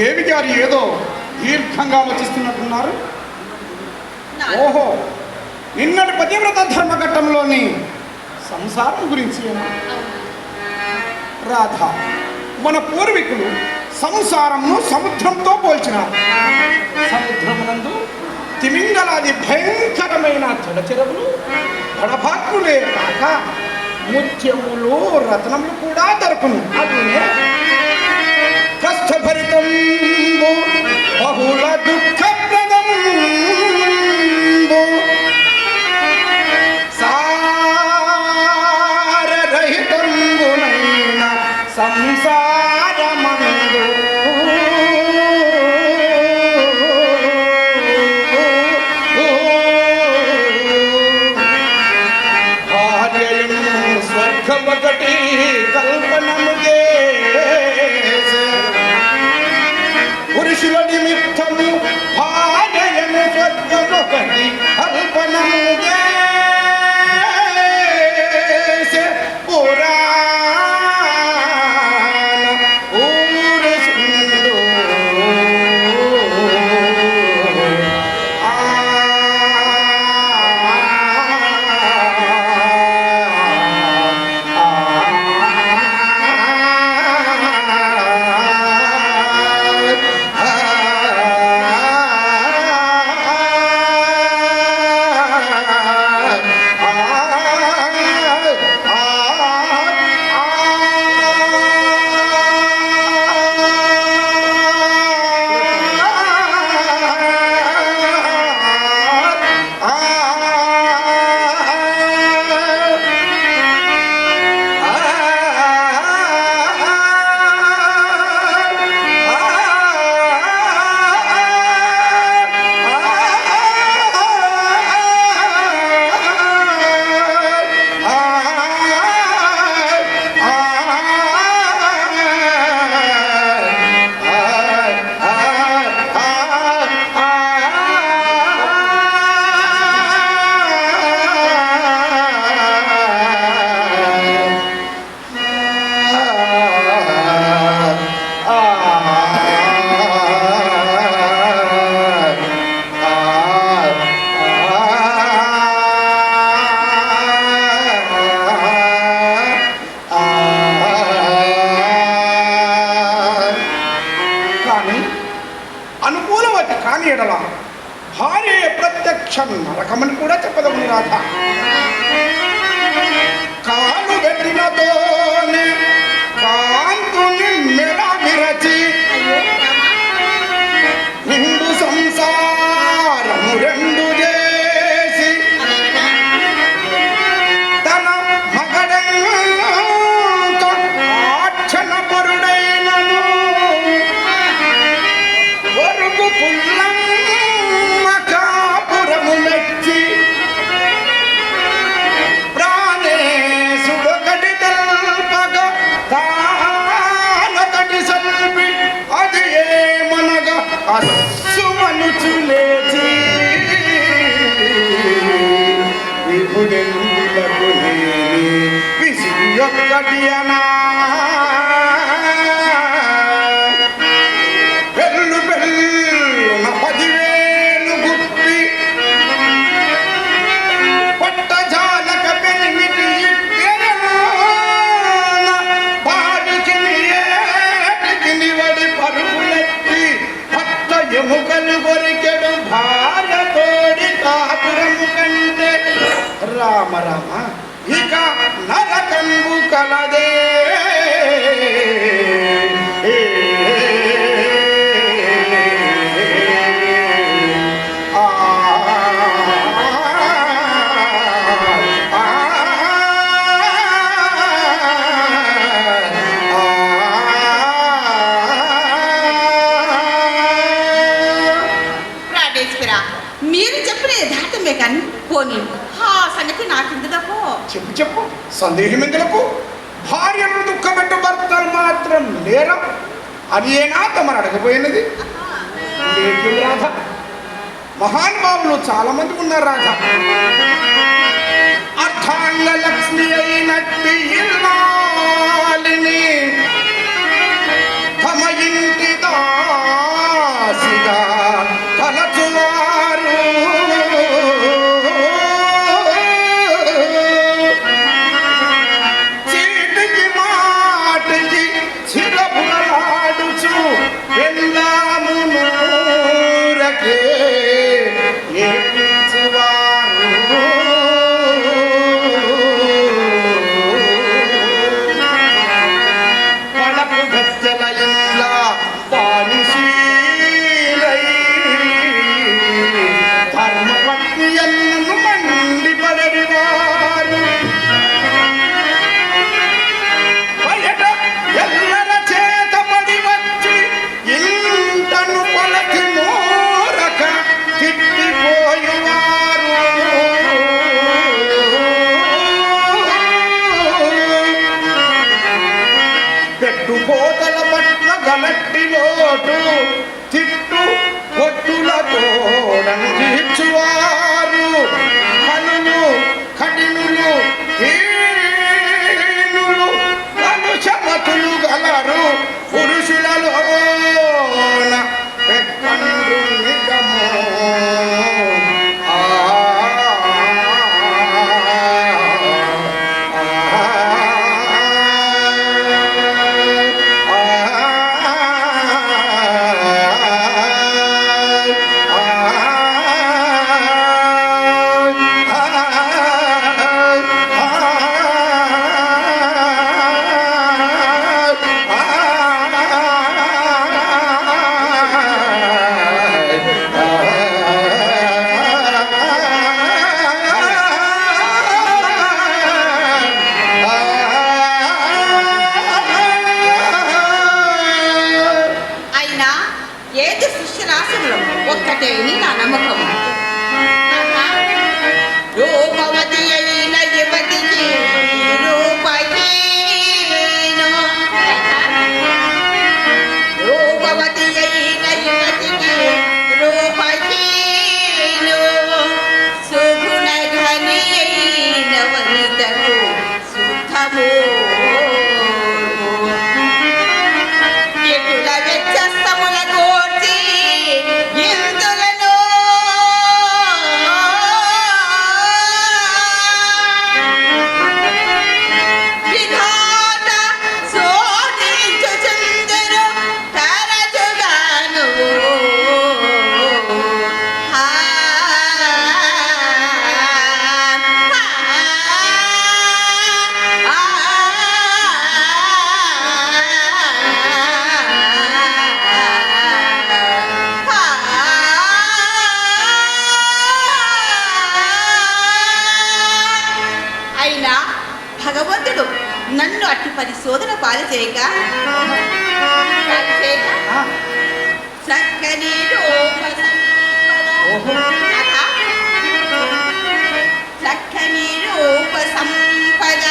దేవి గారు ఏదో దీర్ఘంగా ఆలోచిస్తున్నట్టున్నారు. ఓహో నిన్నటి పతివ్రత ధర్మఘట్టంలోని సంసారం గురించి రాధ మన పూర్వీకులు సంసారంను సముద్రంతో పోల్చినారు. సముద్రమునందు తిమింగలాది భయంకరమైన చెడచెరవులు బడభాగ్నులే కాక ముత్యములు రత్నములు కూడా దొరకును. అదునే పురుషుల నిమిత్తము భార్యను స్వర్గమొకటి అల్పనముగా నరకమని కూడా చెప్పదవుని రాధ. కాలు పెట్టినతోనే Diana చెప్పు సందేహం ఎందులకు భార్యను దుఃఖపెట్టు భర్తలు మాత్రం లేరా. అది ఏనా తమరు అడగపోయినది లేదు రాధ. మహానుభావులు చాలా మంది ఉన్నారు రాధ. అర్థాంగ లక్ష్మి అయినట్టు పాలు చేయక? పాలు చేయక చక్కని రూప చక్కని రూప సంపద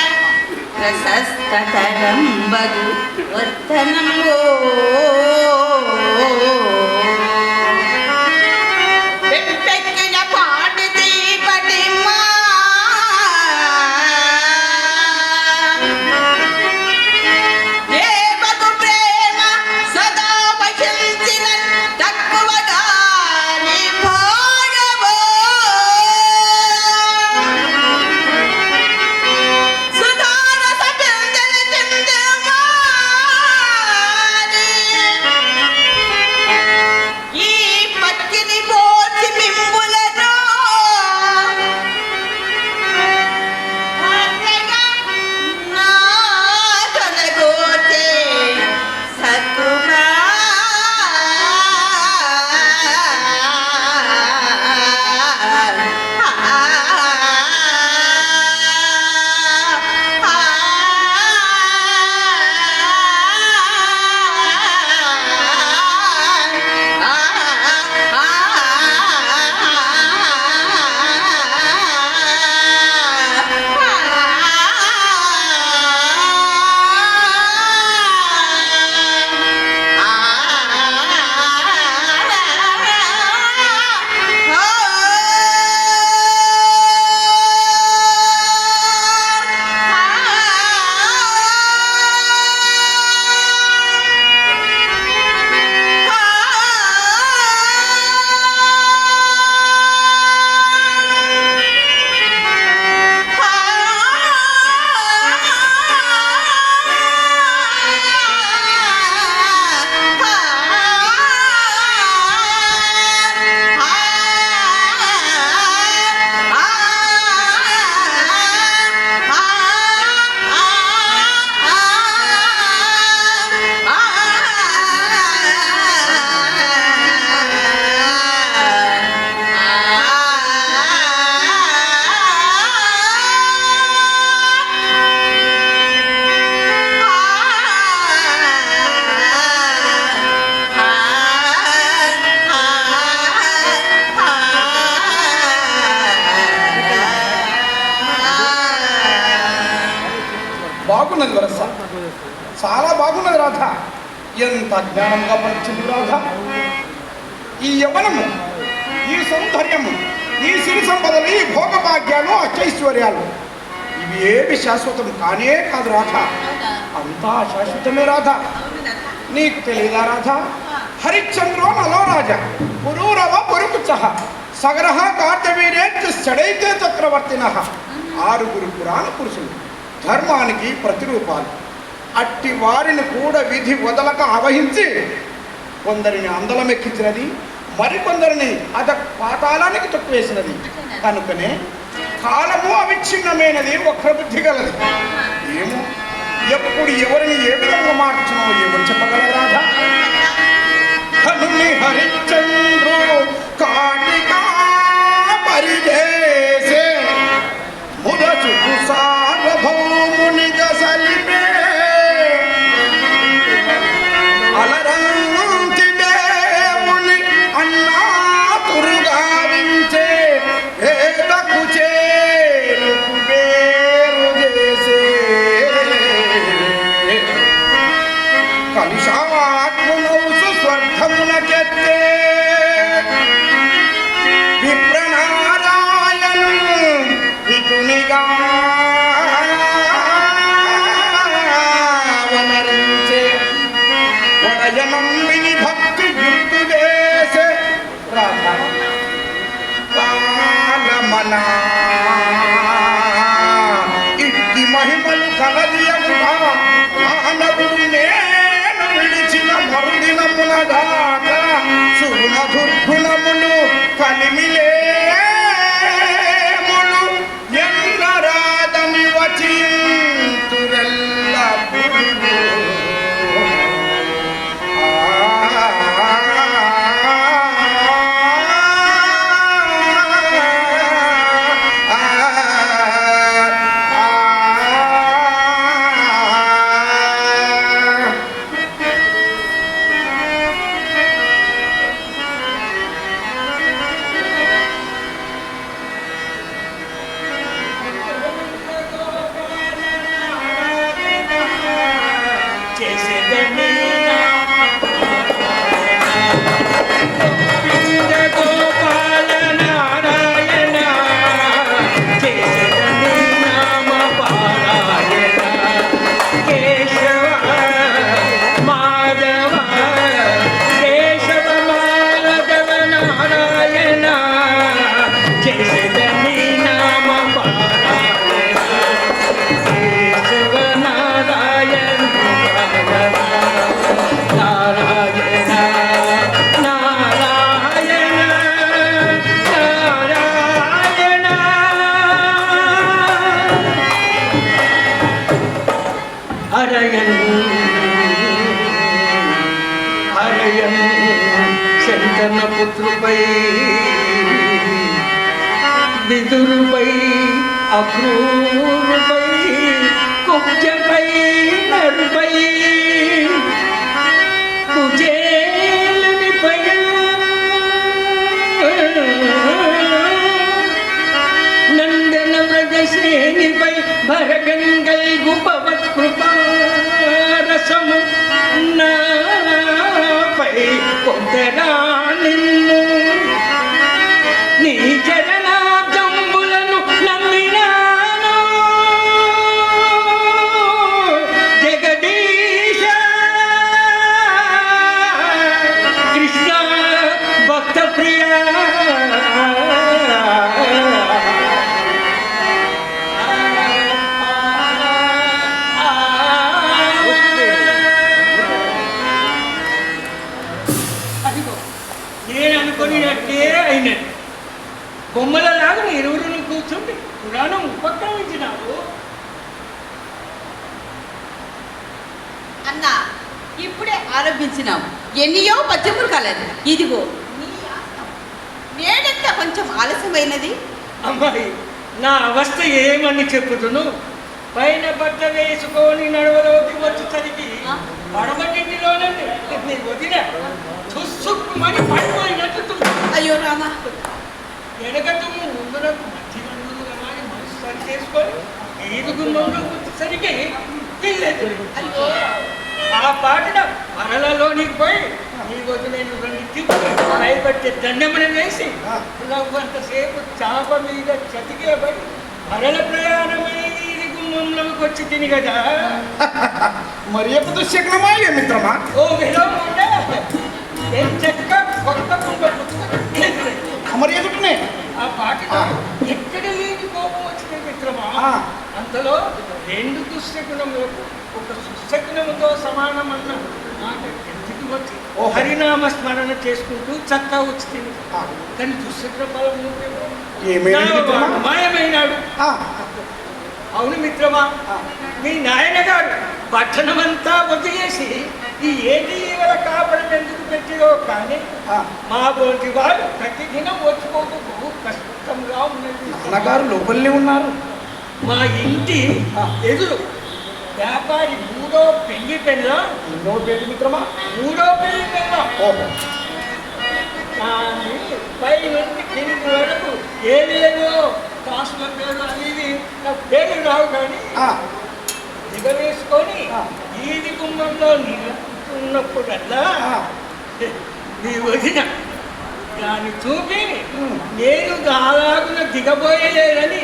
ఎంత జ్ఞానంగా పలిచింది రాధ. ఈ యవనము ఈ సౌందర్యము ఈ సిరి సంపదలు ఈ భోగభాగ్యాలు అచ్చైశ్వర్యాలు ఇవి ఏమి శాశ్వతం కానే కాదు రాధ. అంతా శాశ్వతమే రాధ. నీకు తెలియదా రాధ? హరిశ్చంద్రో నలో రాజ. పురూరవ పొరుకుచ సగరహ కార్తవీరేత్ షడైతే చక్రవర్తిన. ఆరుగురు పురాణ పురుషులు. ధర్మానికి ప్రతిరూపాలు. అట్టి వారిని కూడా విధి వదలక అవహించి కొందరిని అందలమెక్కించినది మరికొందరిని అద పాతాళానికి తొక్కివేసినది. కనుకనే కాలము అవిచ్ఛిన్నమైనది వక్ర బుద్ధి గలది. ఏమో? ఎప్పుడు ఎవరిని ఏ విధంగా మార్చునో ఎవరు చెప్పగలరా que se te Ángel ఆరంభించినాం ఎన్నియో పద్యములు కలదు ఇదిగో నీ కొంచెం ఆలస్యమైనది? అమ్మాయి నా అవస్థ ఏమని చెప్పుతును పైన బట్ట వేసుకొని నడవలోకి దండెమని వేసి. కొంతసేపు చాప మీద చతికిలబడి మరల ప్రయాణమై ఇది గుమ్మంలోకి వచ్చి తిని కదా మరి ఎప్పుడు దుశ్శకునమా ఏ మిత్రమా ఓ విధంగా చెక్క కొత్త కుండ మరి ఎదుటనే ఆ పాటలో ఆ. ఎక్కడ లేని కోపం వచ్చిన మిత్రమా. అంతలో రెండు దుశ్శకునములకు ఒక సుశకునముతో సమానమన్న మాట ఓహో. హరినామ స్మరణ చేసుకుంటూ చక్కా వచ్చి తిని ఆ. కానీ మిత్రమా? మాయమైనాడు ఆ, అవును మిత్రమా. మీ నాయనగారు పట్టణమంతా వదిలేసి ఈ ఏటి ఈవల కాపడం ఎందుకు పెట్టిరో కానీ ఆ. మా బోటి వారు ప్రతిదినం వచ్చుకోవటకు కష్టంగా ఉన్నది అన్నగారు లోపలనే ఉన్నారు మా ఇంటి. ఎదురు వ్యాపారి మూడో పెళ్ళి పెళ్ళ? ఎన్నో పేరు మిత్రమా? మూడో పెళ్ళి పెళ్ళ? ఓహో. కానీ పై నుండి కింది వరకు ఏరియాలో కాసుల పేరు అనేది పేరు రావు కానీ దిగవేసుకొని ఆ. ఈది గుమ్మంలో నిలుపుతున్నప్పుడల్లా ఆ, నీ వదిన దాన్ని చూపి. నేను దాదాపున దిగబోయలేదని